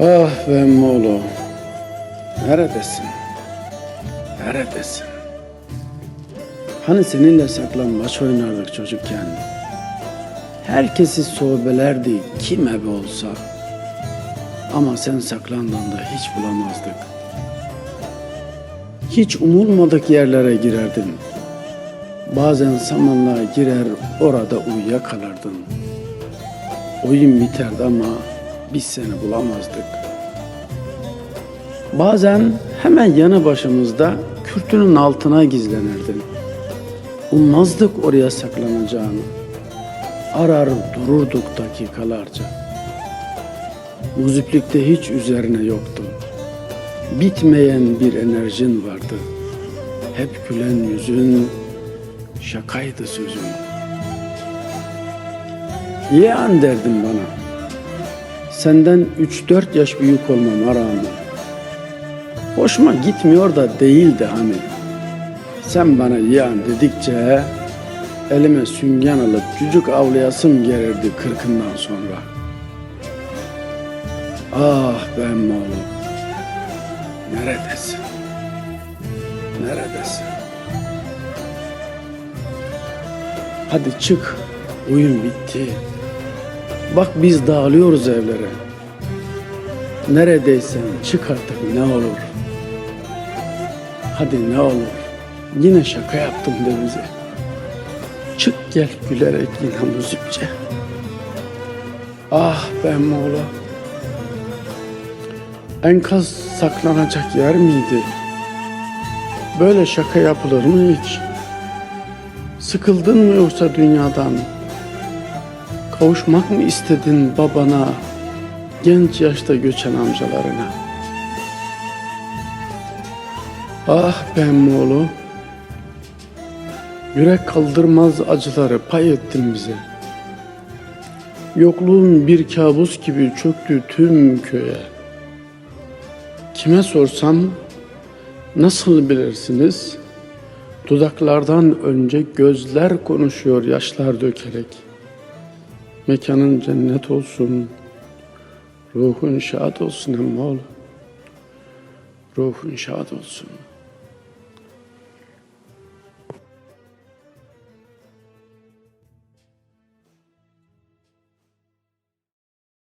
Ah be emmoğlu. Neredesin? Neredesin? Hani seninle saklambaç oynardık çocukken. Herkesi soğbelerdi kim ebe olsa. Ama sen saklandığında hiç bulamazdık. Hiç umulmadık yerlere girerdin. Bazen samanlığa girer orada uyuyakalırdın. Oyun biterdi ama biz seni bulamazdık. Bazen hemen yanı başımızda kürtünün altına gizlenirdin. Ummazdık oraya saklanacağını. Arar dururduk dakikalarca. Muziplikte hiç üzerine yoktu. Bitmeyen bir enerjin vardı. Hep gülen yüzün, şakaydı sözün. Yeğen derdin bana. Senden 3-4 yaş büyük olmama rağmen. Hoşuma gitmiyor da değildi hani. Sen bana yeğen dedikçe elime süngen alıp cücük avlayasım gelirdi kırkından sonra. Ah ben oğlum. Neredesin? Neredesin? Hadi çık. Oyun bitti. Bak biz dağılıyoruz evlere. Neredeysen çık artık ne olur. Hadi ne olur. Yine şaka yaptım de bize. Çık gel gülerek yine müzikçe. Ah ben Moğla. Enkaz saklanacak yer miydi? Böyle şaka yapılır mı hiç? Sıkıldın mı yoksa dünyadan? Kavuşmak mı istedin babana, genç yaşta göçen amcalarına? Ah ben yürek kaldırmaz acıları pay ettin bize. Yokluğun bir kabus gibi çöktü tüm köye. Kime sorsam nasıl bilirsiniz? Dudaklardan önce gözler konuşuyor yaşlar dökerek. Mekanın cennet olsun, ruhun şad olsun emmoğlu. Ruhun şad olsun.